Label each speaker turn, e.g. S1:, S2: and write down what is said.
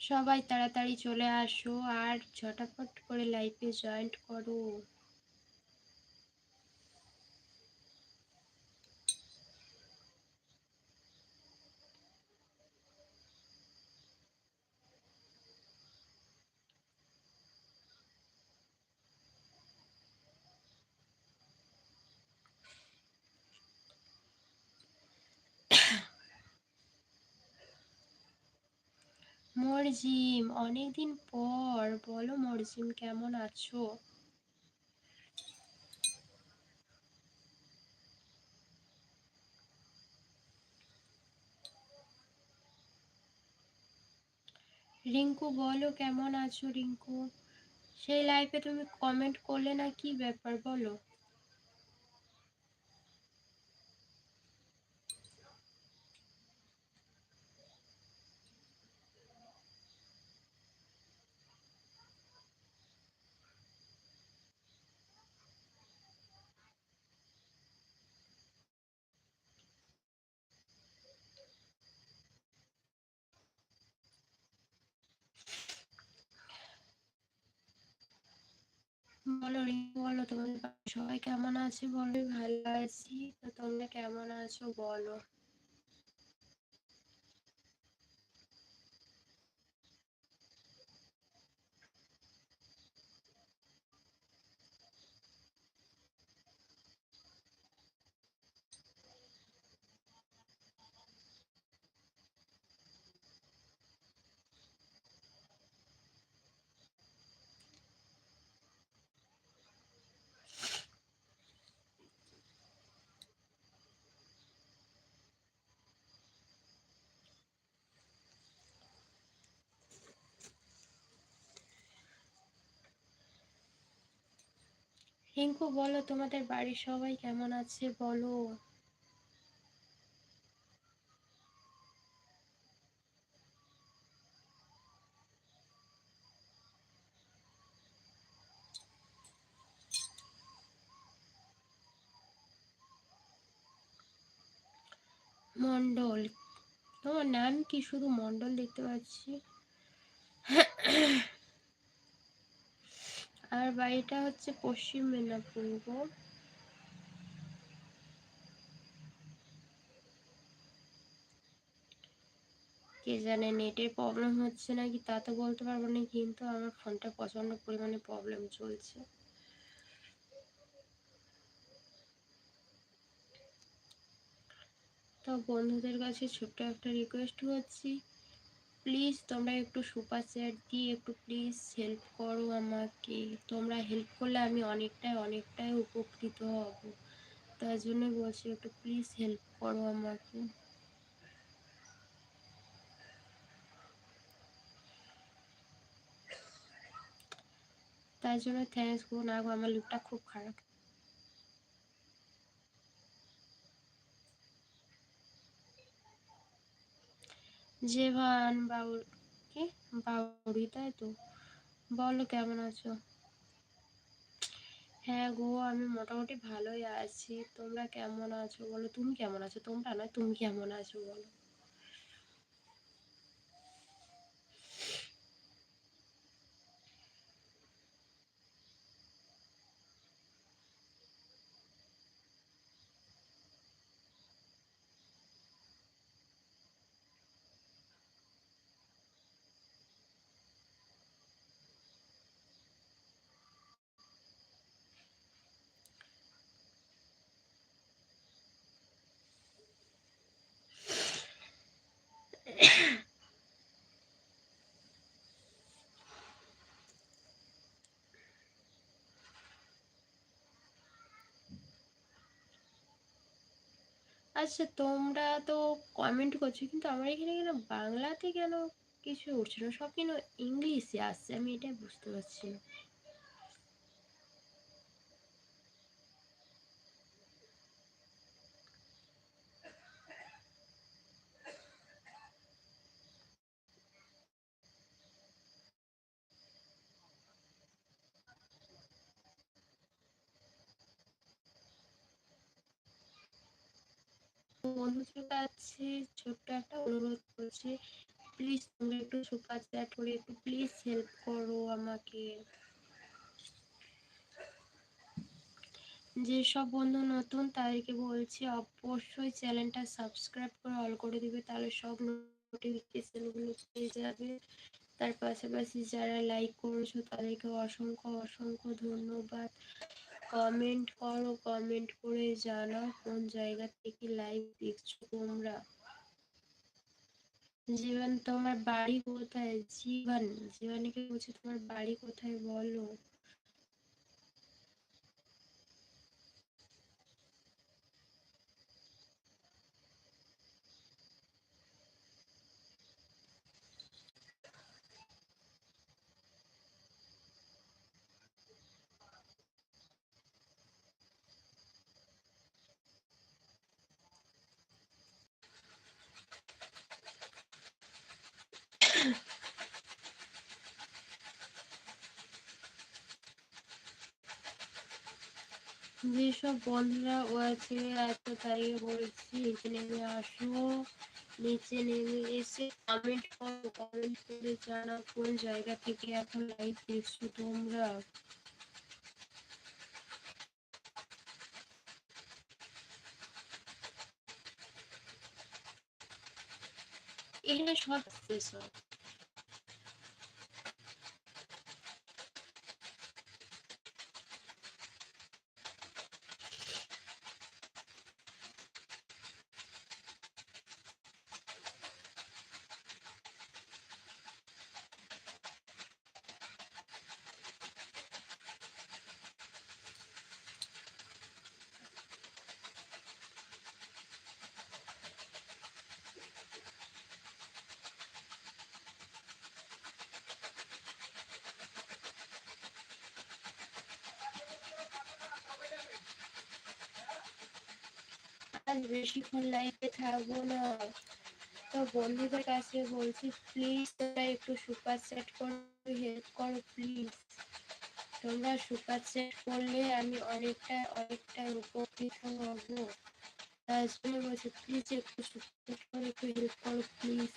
S1: সবাই তাড়াতাড়ি চলে আসো আর ঝটাফট করে লাইফে জয়েন্ট করো। মরজিম, অনেকদিন পর। বলো মরজিম, কেমন আছো? রিঙ্কু, বলো কেমন আছো রিঙ্কু? সেই লাইফে তুমি কমেন্ট করলে না কি ব্যাপার, বলো। বলো বলো তোমাদের সবাই কেমন আছে? বলো। ভালো আছি। তো তোমরা কেমন আছো? বলো। রিঙ্কু, বলো তোমাদের বাড়ির সবাই কেমন আছে? বলো। মন্ডল তোমার নাম কি? শুধু মন্ডল দেখতে পাচ্ছি। আর বাড়িটা হচ্ছে পশ্চিম মেদিনীপুর গো। কে জানে নেটের প্রবলেম হচ্ছে নাকি, তা তো বলতে পারব না, কিন্তু আমার ফোনটা প্রচণ্ড পরিমাণে প্রবলেম চলছে। তো বন্ধুদের কাছে ছোট্ট একটা রিকোয়েস্ট করছি। প্লিজ তোমরা একটু সুপার চ্যাট দিয়ে একটু প্লিজ হেল্প করো আমাকে। তোমরা হেল্প করলে আমি অনেকটাই অনেকটাই উপকৃত হব। তার জন্য বলছি একটু প্লিজ হেল্প করো আমাকে। তার জন্য থ্যাংকস গো, না গো, আমার লুকটা খুব খারাপ। জেভান বাউর, কি? বাউরি তাই তো? বলো কেমন আছো? হ্যাঁ গো, আমি মোটামুটি ভালোই আছি। তোমরা কেমন আছো? বলো, তুমি কেমন আছো? তোমরা নয়, তুমি কেমন আছো বলো? আচ্ছা তোমরা তো কমেন্ট করছ, কিন্তু আমার এখানে কেন বাংলাতে কেন কিছু উঠছে না? সব কেন ইংলিশে আসছে? আমি এটাই বুঝতে পারছি না। বন্ধুদের কাছে ছোট্ট একটা অনুরোধ করছি। প্লিজ তোমরা একটু সুপার চ্যাট করে একটু প্লিজ হেল্প করো আমাকে। যেসব বন্ধু নতুন তাদেরকে বলছি, অবশ্যই চ্যানেলটা সাবস্ক্রাইব করে অল করে দিবে, তাহলে সব নোটিফিকেশনগুলো পেয়ে যাবে। তার পাশাপাশি যারা লাইক করেছ, তাদেরকে অসংখ্য অসংখ্য ধন্যবাদ। কমেন্ট করো কমেন্ট করে জানাও কোন জায়গা থেকে লাইভ দেখছ তোমরা। জীবন, তোমার বাড়ি কোথায়? জীবন জীবনকে বলছি তোমার বাড়ি কোথায় বলো? যেসব বন্ধুরা আছে, এত তারিখে বলছি নিচে নেমে আসো। নিচে নেমে এসে কমেন্ট করো কমেন্ট করে জানাও কোন জায়গা থেকে এখন লাইভ দেখছ তোমরা। এখানে সব হয় আজ বেশিক্ষণ লাইনে থাকব না। তো বন্ধুদের কাছে বলছি প্লিজ তোমরা একটু সুপার সেট করো হেল্প করো প্লিজ তোমরা সুপার সেট করলে আমি অনেকটা অনেকটা উপকৃত হব। তার জন্য বলছি প্লিজ একটু সুপার সেট করে একটু হেল্প করো প্লিজ